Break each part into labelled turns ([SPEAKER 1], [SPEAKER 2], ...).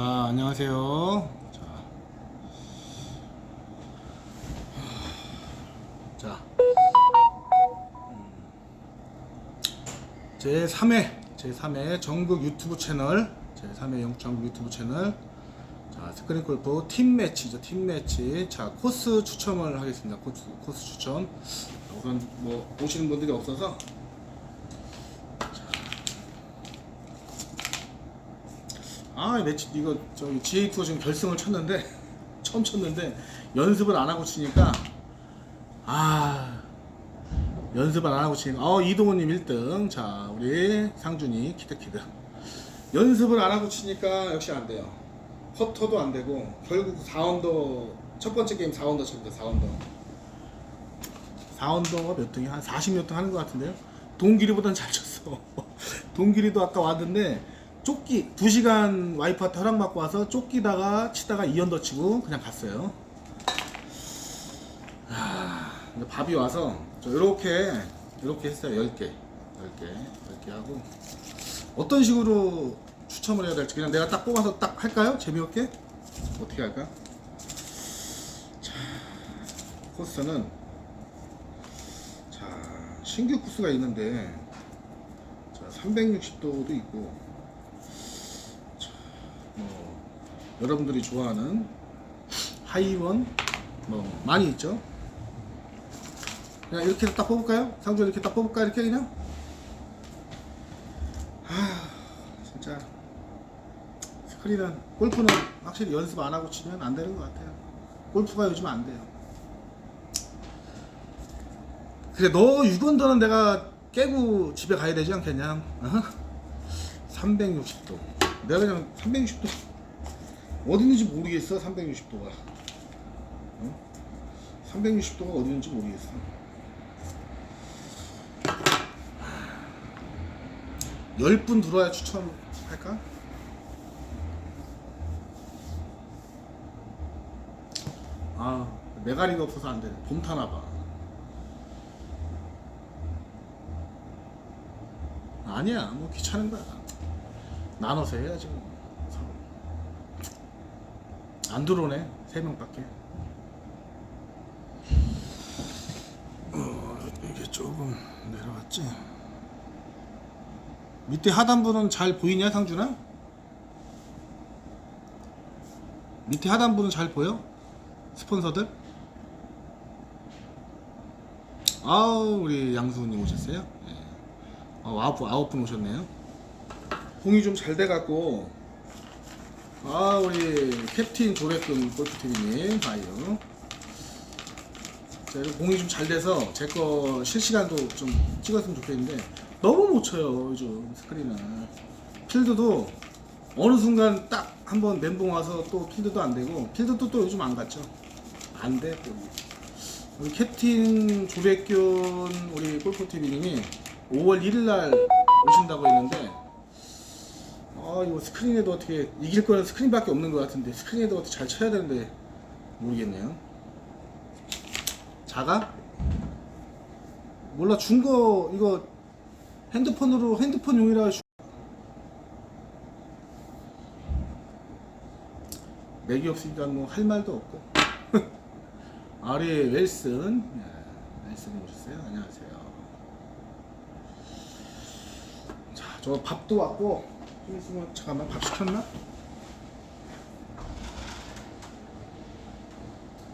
[SPEAKER 1] 자, 안녕하세요. 자, 자, 제 3회, 제 3회 전국 유튜브 채널, 제 3회 영창국 유튜브 채널. 자, 스크린 골프 팀 매치죠, 팀 매치. 자, 코스 추첨을 하겠습니다. 코스, 코스 추첨. 우선 뭐 오시는 분들이 없어서 아, 매치 이거 저기 GA 투어 지금 결승을 쳤는데 처음 쳤는데 연습을 안 하고 치니까 아 연습을 안 하고 치니까 어 이동훈님 1등. 자 우리 상준이 키드키드. 연습을 안 하고 치니까 역시 안 돼요. 퍼터도 안 되고 결국 4언더 첫 번째 게임 4언더 쳤는데 4언더. 4언더가 몇 등이 한 40몇 등 하는 것 같은데요? 동길이보단 잘 쳤어. 동길이도 아까 왔는데 쫓기 2시간 와이프한테 허락받고 와서 쫓기다가 치다가 2언더 치고 그냥 갔어요 아, 근데 밥이 와서 저 이렇게 이렇게 했어요 10개 10개 10개 하고 어떤 식으로 추첨을 해야 될지 그냥 내가 딱 뽑아서 딱 할까요? 재미없게? 어떻게 할까? 자, 코스는 자 신규 코스가 있는데 자 360도도 있고 자, 뭐 여러분들이 좋아하는 하이원 뭐 많이 있죠. 그냥 이렇게 딱 뽑을까요? 상주 이렇게 딱 뽑을까 이렇게 그냥? 아 진짜 스크린은 골프는 확실히 연습 안 하고 치면 안 되는 것 같아요. 골프가 요즘 안 돼요. 그래 너 6원더는 내가 깨고 집에 가야 되지 않겠냐? 어? 360도. 내가 그냥 360도 어디 있는지 모르겠어 360도가. 360도가 어디 있는지 모르겠어. 열 분 들어와야 추천할까? 아, 메가리가 없어서 안 되네. 봄 타나 봐. 아니야, 뭐 귀찮은 거야. 나눠서 해야지. 뭐. 안 들어오네, 세 명밖에. 어, 이게 조금 내려갔지. 밑에 하단부는 잘 보이냐, 상준아? 밑에 하단부는 잘 보여? 스폰서들? 아우, 우리 양수님 오셨어요? 네. 어, 아홉, 분- 아홉 분 오셨네요. 공이 좀 잘 돼갖고, 아, 우리 캡틴 조례금 골프TV님, 아유. 자, 이렇게 공이 좀 잘 돼서 제 거 실시간도 좀 찍었으면 좋겠는데 너무 못 쳐요 요즘 스크린은. 필드도 어느 순간 딱 한번 멘붕 와서 또 필드도 안 되고 필드도 또 요즘 안 갔죠. 안돼 또 우리 캡틴 조백균 우리 골프TV님이 5월 1일 날 오신다고 했는데 아 이거 스크린에도 어떻게 이길 거는 스크린밖에 없는 것 같은데 스크린에도 어떻게 잘 쳐야 되는데 모르겠네요. 작아? 몰라 준 거 이거 핸드폰으로 핸드폰 용이라 주... 맥이 없으니까 뭐 할 말도 없고. 아리 웰슨. 네, 웰슨이 오셨어요? 안녕하세요. 자 저 밥도 왔고 좀 있으면 잠깐만 밥 시켰나?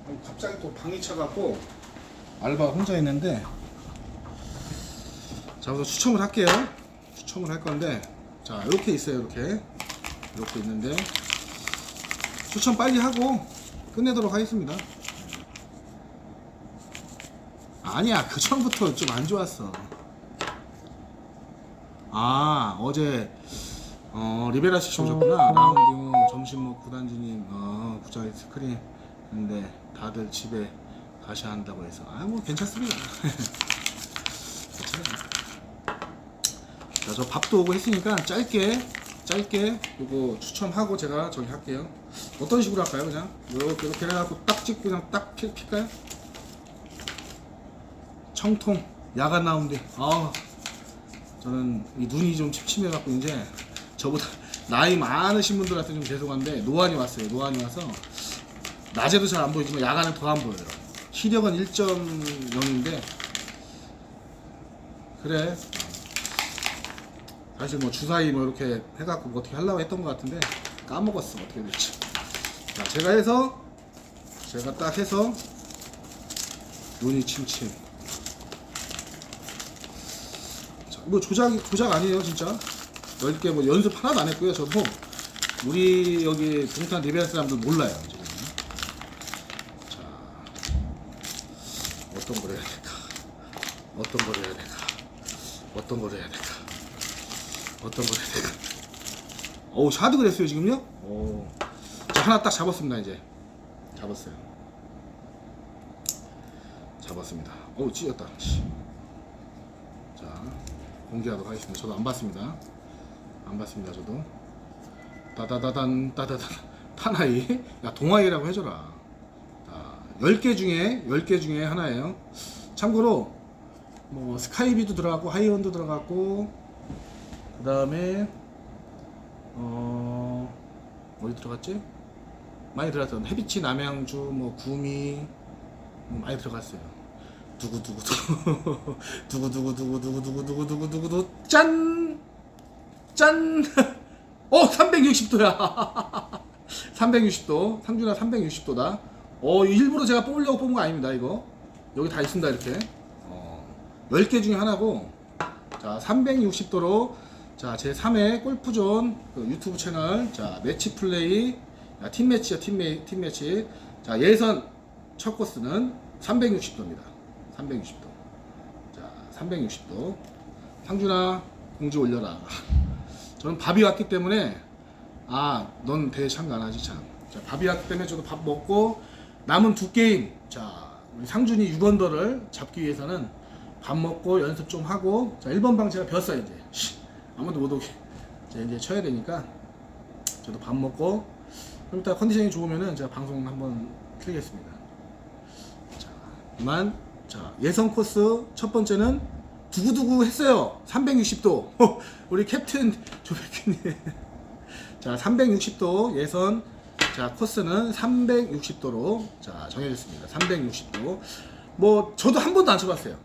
[SPEAKER 1] 아니, 갑자기 또 방이 차갖고 알바 혼자 있는데 자 우선 추첨을 할게요. 추첨을 할 건데 자 이렇게 있어요 이렇게. 이렇게 있는데 추첨 빨리 하고 끝내도록 하겠습니다. 아니야 그 전부터 좀 안 좋았어. 아 어제 어 리베라 씨 오셨구나 라운딩 점심 먹고 구단주님 어 구자리 스크린 근데 다들 집에 가셔야 한다고 해서 아 뭐 괜찮습니다 괜찮아요 자, 저 밥도 오고 했으니까 짧게 짧게 요거 추첨하고 제가 저기 할게요. 어떤 식으로 할까요? 그냥 이렇게 이렇게 해갖고 딱 찍고 그냥 딱 필, 필까요? 청통 야간 라운드. 아 저는 이 눈이 좀 침침해갖고 이제 저보다 나이 많으신 분들한테 좀 죄송한데 노안이 왔어요. 노안이 와서 낮에도 잘 안 보이지만 야간은 더 안 보여요. 시력은 1.0인데 그래. 사실 뭐 주사위 뭐 이렇게 해갖고 뭐 어떻게 하려고 했던 것 같은데 까먹었어 어떻게 될지. 자 제가 해서 제가 딱 해서 눈이 침침. 자, 뭐 조작이 조작 아니에요 진짜. 넓게 뭐 연습 하나도 안 했고요. 저도 우리 여기 동탄 리베라 사람들 몰라요. 지금. 자 어떤 걸 해야 될까? 어떤 걸 해야 될까? 어떤 걸 해야 될까? 어떤 걸 해야 될까? 어우 샤드 그랬어요 지금요? 오. 자 하나 딱 잡았습니다 이제. 잡았어요. 잡았습니다. 어우 찢었다. 씨. 자 공개하도록 하겠습니다. 저도 안 봤습니다. 안 봤습니다. 저도. 따다다단 따다다 타나이. 야 동아이라고 해줘라. 자, 10개 중에 10개 중에 하나예요. 참고로 뭐 스카이비도 들어갔고 하이원도 들어갔고 그 다음에 어 어디 들어갔지? 많이 들어갔던 해비치 남양주 뭐 구미 뭐 많이 들어갔어요. 두구 두구 두구 두구 두구 두구 두구 두구 두구 두구 두구 두구 짠! 짠! 어 360도야. 360도 상준아 360도다. 어 일부러 제가 뽑으려고 뽑은 거 아닙니다 이거. 여기 다 있습니다 이렇게. 어, 10개 중에 하나고 자 360도로 자 제 3회 골프존 그 유튜브 채널 자 매치 플레이 자, 팀 매치요 팀, 매, 팀 매치 자 예선 첫 코스는 360도입니다 360도 자 360도 상준아 공지 올려라 저는 밥이 왔기 때문에 아넌 대회 참가 안 하지 참. 자, 밥이 왔기 때문에 저도 밥 먹고 남은 두 게임 자 우리 상준이 6원더를 잡기 위해서는 밥 먹고 연습 좀 하고 자 1번 방 제가 벼어요 이제. 씨, 아무도 못 오게. 자, 이제 쳐야 되니까 저도 밥 먹고 좀 이따 컨디션이 좋으면은 제가 방송 한번 틀겠습니다. 자 그만. 자 예선 코스 첫 번째는 두구두구 했어요. 360도. 우리 캡틴 조백희님. 자 360도 예선. 자 코스는 360도로 자 정해졌습니다. 360도. 뭐 저도 한 번도 안 쳐봤어요.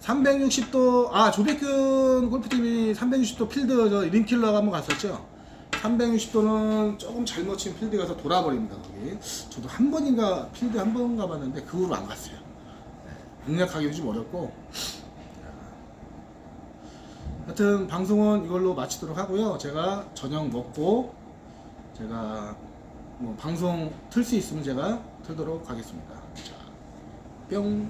[SPEAKER 1] 360도 아 조백균 골프팀이 360도 필드 저 림킬러가 한번 갔었죠? 360도는 조금 잘못 친 필드 가서 돌아버립니다 거기. 저도 한 번인가 필드 한 번 가봤는데 그 후로 안 갔어요. 네, 공략하기도 좀 어렵고 하여튼 방송은 이걸로 마치도록 하고요. 제가 저녁 먹고 제가 뭐 방송 틀 수 있으면 제가 틀도록 하겠습니다. 자, 뿅